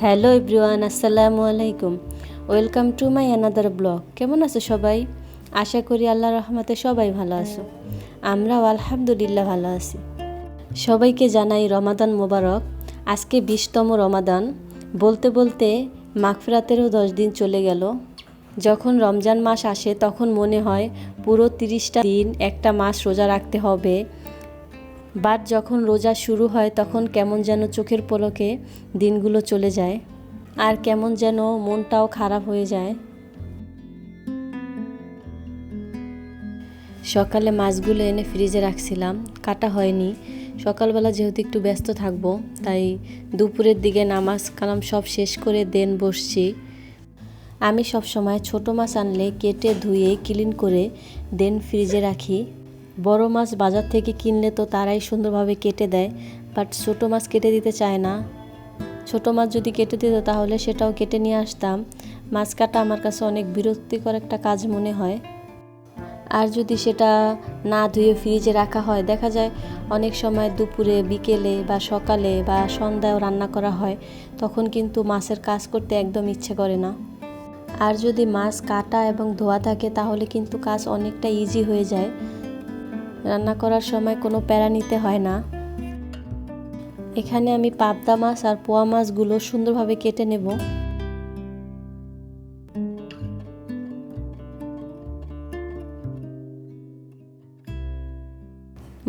Hello everyone, আসসালামু আলাইকুম। Welcome to my another blog. কেমন আছো সবাই? আশা করি আল্লাহ রহমতে সবাই ভালো আছো। আমরাও আলহামদুলিল্লাহ ভালো আছি। সবাইকে জানাই রমাদান মোবারক। আজকে বিশতম রমাদান। বলতে বলতে মাগফিরাতেরও দশ দিন চলে গেল। যখন রমজান মাস আসে, তখন মনে হয় পুরো তিরিশটা দিন একটা মাস রোজা রাখতে হবে। বাট যখন রোজা শুরু হয়, তখন কেমন যেন চোখের পলকে দিনগুলো চলে যায়। আর কেমন যেন মনটাও খারাপ হয়ে যায়। সকালে মাছগুলো এনে ফ্রিজে রাখছিলাম, কাটা হয়নি। সকালবেলা যেহেতু একটু ব্যস্ত থাকব, তাই দুপুরের দিকে নামাজ কালাম সব শেষ করে দেন বসছি। আমি সব সময় ছোট মাছ আনলে কেটে ধুয়ে ক্লিন করে দেন ফ্রিজে রাখি। বড় মাছ বাজার থেকে কিনলে তো তারাই সুন্দরভাবে কেটে দেয় বাট ছোটো মাছ কেটে দিতে চায় না। ছোট মাছ যদি কেটে দিত তাহলে সেটাও কেটে নিয়ে আসতাম। মাছ কাটা আমার কাছে অনেক বিরক্তিকর একটা কাজ মনে হয়। আর যদি সেটা না ধুয়ে ফ্রিজে রাখা হয়, দেখা যায় অনেক সময় দুপুরে, বিকেলে বা সকালে বা সন্ধ্যায় রান্না করা হয়, তখন কিন্তু মাছের কাজ করতে একদম ইচ্ছে করে না। আর যদি মাছ কাটা এবং ধোয়া থাকে তাহলে কিন্তু কাজ অনেকটা ইজি হয়ে যায়। রান্না করার সময় কোনো প্যারা নিতে হয় না। এখানে আমি পাবদা মাছ আর পোয়া মাছগুলো সুন্দরভাবে কেটে নেব।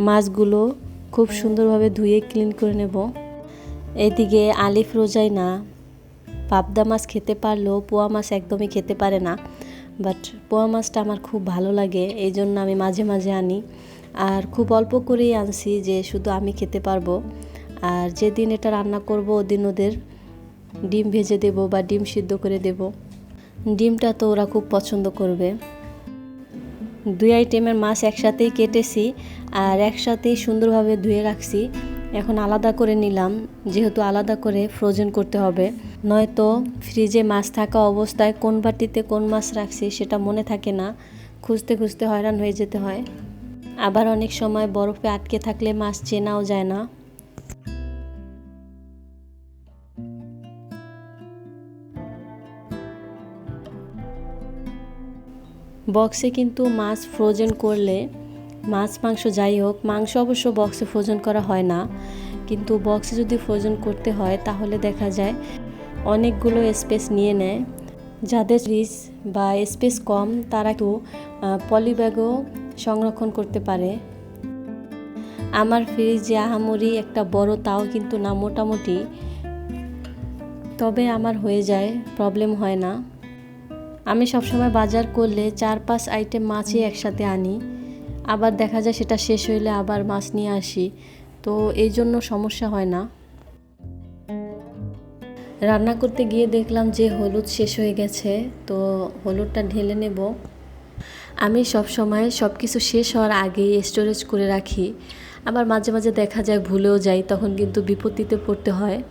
মাছগুলো খুব সুন্দরভাবে ধুয়ে ক্লিন করে নেব। এদিকে আলিফ রোজাই না, পাবদা মাছ খেতে পারলেও পোয়া মাছ একদমই খেতে পারে না। বাট পোয়া মাছটা আমার খুব ভালো লাগে, এই জন্য আমি মাঝে মাঝে আনি। আর খুব অল্প করেই আনছি যে শুধু আমি খেতে পারব। আর যেদিন এটা রান্না করব ওদিন ওদের ডিম ভেজে দেব বা ডিম সিদ্ধ করে দেব। ডিমটা তো ওরা খুব পছন্দ করবে। দুই আইটেমের মাছ একসাথেই কেটেছি আর একসাথেই সুন্দরভাবে ধুয়ে রাখছি। এখন আলাদা করে নিলাম, যেহেতু আলাদা করে ফ্রোজেন করতে হবে। নয়তো ফ্রিজে মাছ থাকা অবস্থায় কোন বাটিতে কোন মাছ রাখছি সেটা মনে থাকে না। খুঁজতে খুঁজতে হয়রান হয়ে যেতে হয়। আবার অনেক সময় বরফে আটকে থাকলে মাছ চেনাও যায় না। বক্সে কিন্তু মাছ ফ্রোজেন করলে, মাছ, মাংস যাই হোক, মাংস অবশ্য বক্সে ফ্রোজেন করা হয় না। কিন্তু বক্সে যদি ফ্রোজেন করতে হয়, তাহলে দেখা যায় অনেকগুলো স্পেস নিয়ে নেয়। যাদের ফ্রিজ বা স্পেস কম, তারা একটু পলিব্যাগও সংরক্ষণ করতে পারে। আমার ফ্রিজে আহামরি একটা বড় তাও কিন্তু না, মোটামুটি। তবে আমার হয়ে যায় প্রবলেম হয় না। আমি সবসময় বাজার করলে চার পাঁচ আইটেম মাছই একসাথে আনি। আবার দেখা যায় সেটা শেষ হইলে আবার মাছ নিয়ে আসি। তো এই জন্য সমস্যা হয় না। রান্না করতে গিয়ে দেখলাম যে হলুদ শেষ হয়ে গেছে, তো হলুদটা ঢেলে নেব। আমি সব সময় সব কিছু শেষ হওয়ার আগেই স্টোরেজ করে রাখি। আবার মাঝে মাঝে দেখা যায় ভুলেও যাই, তখন কিন্তু বিপত্তিতে পড়তে হয়।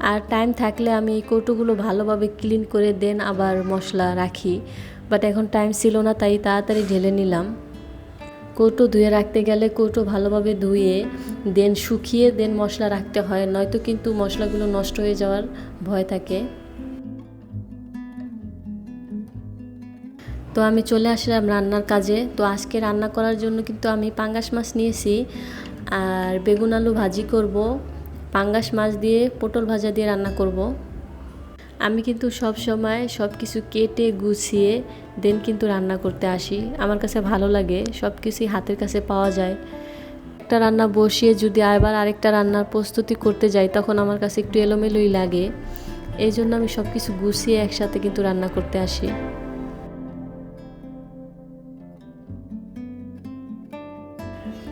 আর টাইম থাকলে আমি এই কৌটোগুলো ভালোভাবে ক্লিন করে দেন আবার মশলা রাখি। বাট এখন টাইম ছিল না, তাই তাড়াতাড়ি ঢেলে নিলাম। কৌটো ধুয়ে রাখতে গেলে কৌটো ভালোভাবে ধুয়ে দেন শুকিয়ে দেন মশলা রাখতে হয়। নয়তো কিন্তু মশলাগুলো নষ্ট হয়ে যাওয়ার ভয় থাকে। তো আমি চলে আসলাম রান্নার কাজে। তো আজকে রান্না করার জন্য কিন্তু আমি পাঙ্গাস মাছ নিয়েছি আর বেগুন আলু ভাজি করব। পাঙ্গাস মাছ দিয়ে পটল ভাজা দিয়ে রান্না করব। আমি কিন্তু সব সময় সব কিছু কেটে, গুছিয়ে, দেন কিন্তু রান্না করতে আসি। আমার কাছে ভালো লাগে, সব কিছুই হাতের কাছে পাওয়া যায়। একটা রান্না বসিয়ে যদি আবার আরেকটা রান্নার প্রস্তুতি করতে যাই, তখন আমার কাছে একটু এলোমেলোই লাগে। এই জন্য আমি সব কিছু গুছিয়ে একসাথে কিন্তু রান্না করতে আসি।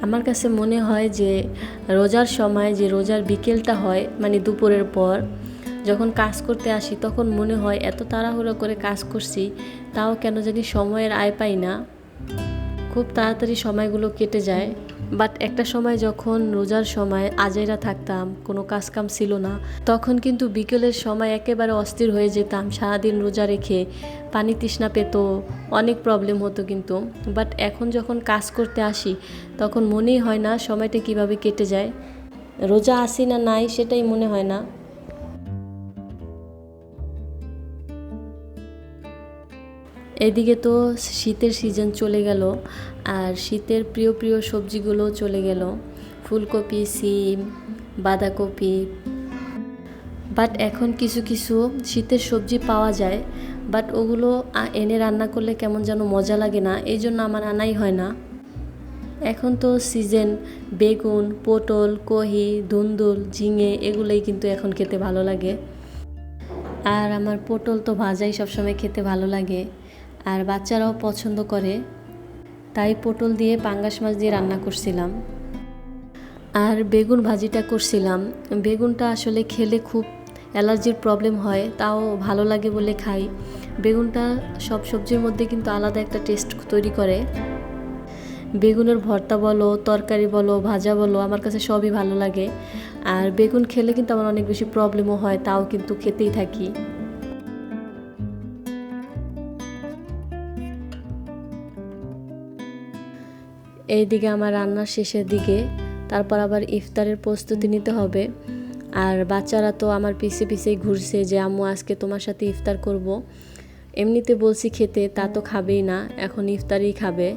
আমার কাছে মনে হয় যে রোজার সময় যে রোজার বিকেলটা হয় মানে দুপুরের পর, যখন কাজ করতে আসি, তখন মনে হয় এত তাড়াহুড়ো করে কাজ করছি, তাও কেন জানি সময়ের আয় পাই না। খুব তাড়াতাড়ি সময়গুলো কেটে যায়। বাট একটা সময় যখন রোজার সময় আজেরা থাকতাম, কোনো কাজকাম ছিল না, তখন কিন্তু বিকেলের সময় একেবারে অস্থির হয়ে যেতাম, সারাদিন রোজা রেখে পানি তৃষ্ণা পেত, অনেক প্রবলেম হতো কিন্তু। বাট এখন যখন কাজ করতে আসি, তখন মনেই হয় না সময়টা কীভাবে কেটে যায়। রোজা আসি না নাই সেটাই মনে হয় না। এদিকে তো শীতের সিজন চলে গেল, আর শীতের প্রিয় প্রিয় সবজিগুলো চলে গেল। ফুলকপি, সিম, বাঁধাকপি। বাট এখন কিছু কিছু শীতের সবজি পাওয়া যায় বাট ওগুলো এনে রান্না করলে কেমন যেন মজা লাগে না, এই জন্য আমার আনাই হয় না। এখন তো সিজন বেগুন, পটল, কহি, ধুন্দুল, ঝিঙে এগুলোই কিন্তু এখন খেতে ভালো লাগে। আর আমার পটল তো ভাজাই সবসময় খেতে ভালো লাগে। আর বাচ্চারাও পছন্দ করে, তাই পটল দিয়ে পাঙ্গাস মাছ দিয়ে রান্না করছিলাম। আর বেগুন ভাজিটা করছিলাম। বেগুনটা আসলে খেলে খুব অ্যালার্জির প্রবলেম হয়, তাও ভালো লাগে বলে খাই। বেগুনটা সব সবজির মধ্যে কিন্তু আলাদা একটা টেস্ট তৈরি করে। বেগুনের ভর্তা বলো, তরকারি বলো, ভাজা বলো, আমার কাছে সবই ভালো লাগে। আর বেগুন খেলে কিন্তু আমার অনেক বেশি প্রবলেমও হয়, তাও কিন্তু খেতেই থাকি। এইদিকে আমার রান্নার শেষের দিকে, তারপর আবার ইফতারের প্রস্তুতি নিতে হবে। আর বাচ্চারা তো আমার পিছে পিছেই ঘুরছে যে, আম্মু, আজকে তোমার সাথে ইফতার করব। এমনিতে বলছি খেতে, তা তো খাবেই না, এখন ইফতারই খাবে।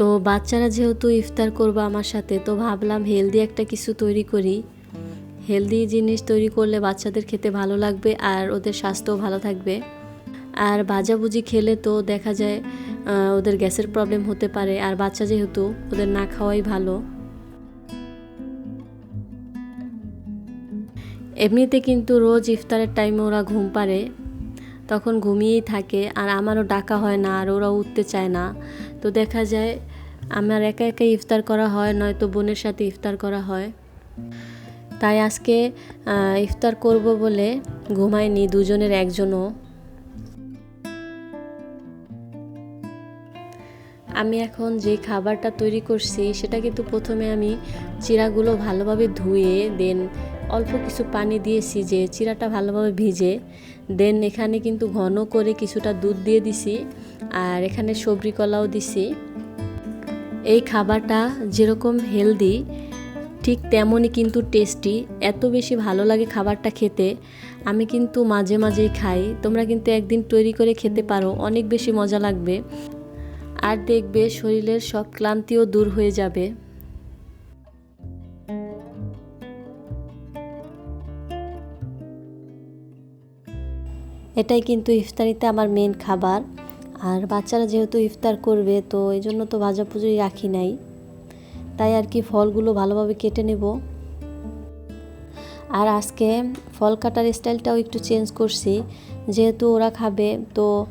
তো বাচ্চারা যেহেতু ইফতার করবে আমার সাথে, তো ভাবলাম হেলদি একটা কিছু তৈরি করি। হেলদি জিনিস তৈরি করলে বাচ্চাদের খেতে ভালো লাগবে আর ওদের স্বাস্থ্যও ভালো থাকবে। আর ভাজাভুজি খেলে তো দেখা যায় ওদের গ্যাসের প্রবলেম হতে পারে আর বাচ্চা যেহেতু ওদের না খাওয়াই ভালো। এমনিতে কিন্তু রোজ ইফতারের টাইমে ওরা ঘুম পারে তখন ঘুমিয়েই থাকে আর আমারও ডাকা হয় না আর ওরা উঠতে চায় না। তো দেখা যায় আমার একা একা ইফতার করা হয়, নয়তো বোনের সাথে ইফতার করা হয়। তাই আজকে ইফতার করব বলে ঘুমায়নি দুজনের একজনও। আমি এখন যে খাবারটা তৈরি করছি, সেটা কিন্তু প্রথমে আমি চিরাগুলো ভালোভাবে ধুয়ে, দেন অল্প কিছু পানি দিয়েছি যে চিরাটা ভালোভাবে ভিজে, দেন এখানে কিন্তু ঘন করে কিছুটা দুধ দিয়ে দিছি, আর এখানে সবরি কলাও দিছি। এই খাবারটা যেরকম হেলদি ঠিক তেমনই কিন্তু টেস্টি এত বেশি ভালো লাগে খাবারটা খেতে। আমি কিন্তু মাঝে মাঝেই খাই। তোমরা কিন্তু একদিন তৈরি করে খেতে পারো। অনেক বেশি মজা লাগবে। আর দেখবে শরীরের সব ক্লান্তিও দূর হয়ে যাবে। এটাই কিন্তু ইফতারিতে আমার মেন খাবার। আর বাচ্চারা যেহেতু ইফতার করবে, তো এই জন্য তো ভাজা পুজোই রাখি নাই। তাই আর কি ফলগুলো ভালোভাবে কেটে নেব। আর আজকে ফল কাটার স্টাইলটাও একটু চেঞ্জ করছি। যেহেতু ওরা খাবে, তো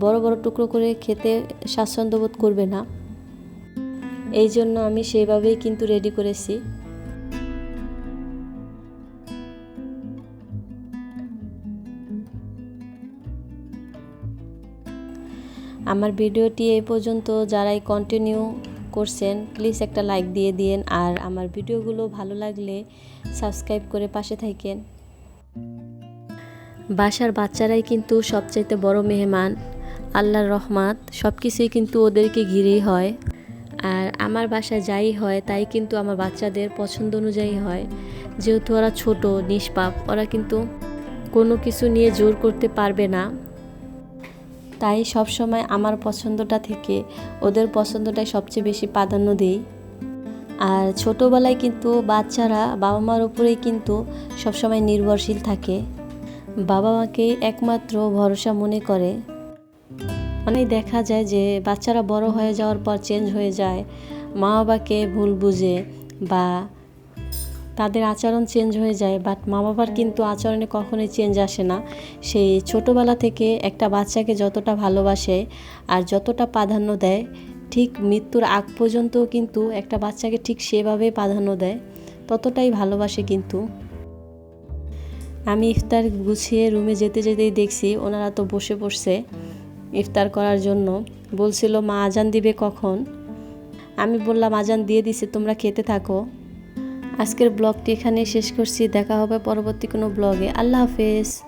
বড় বড় টুকরো করে খেতে স্বাচ্ছন্দ্য বোধ করবে না। এই জন্য আমি সেইভাবেই কিন্তু রেডি করেছি। আমার ভিডিওটি এই পর্যন্ত। যারাই কন্টিনিউ করছেন প্লিজ একটা লাইক দিয়ে দিন আর আমার ভিডিওগুলো ভালো লাগলে সাবস্ক্রাইব করে পাশে থাকেন। বাসার বাচ্চারাই কিন্তু সবচাইতে বড় মেহমান। আল্লাহর রহমাত সব কিছুই কিন্তু ওদেরকে ঘিরেই হয়। আর আমার বাসায় যাই হয়, তাই কিন্তু আমার বাচ্চাদের পছন্দ অনুযায়ী হয়। যেহেতু ওরা ছোট, নিষ্পাপ, ওরা কিন্তু কোনো কিছু নিয়ে জোর করতে পারবে না। তাই সব সময় আমার পছন্দটা থেকে ওদের পছন্দটাই সবচেয়ে বেশি প্রাধান্য দিই। আর ছোটোবেলায় কিন্তু বাচ্চারা বাবা মার উপরেই কিন্তু সবসময় নির্ভরশীল থাকে। বাবা মাকে একমাত্র ভরসা মনে করে। অনেক দেখা যায় যে বাচ্চারা বড় হয়ে যাওয়ার পর চেঞ্জ হয়ে যায়। মা বাবাকে ভুল বুঝে বা তাদের আচরণ চেঞ্জ হয়ে যায় বাট মা বাবার কিন্তু আচরণে কখনোই চেঞ্জ আসে না। সেই ছোটোবেলা থেকে একটা বাচ্চাকে যতটা ভালোবাসে আর যতটা প্রাধান্য দেয়, ঠিক মৃত্যুর আগ পর্যন্তও কিন্তু একটা বাচ্চাকে ঠিক সেভাবেই প্রাধান্য দেয়, ততটাই ভালোবাসে কিন্তু। আমি ইফতার গুছিয়ে রুমে যেতে যেতেই দেখছি ওনারা তো বসে পড়ছে ইফতার করার জন্য। বলছিল, মা আজান দিবে কখন? আমি বললাম, আজান দিয়ে দিছে, তোমরা খেতে থাকো। আজকের ব্লগটি এখানে শেষ করছি। দেখা হবে পরবর্তী কোনো ব্লগে। আল্লাহ হাফেজ।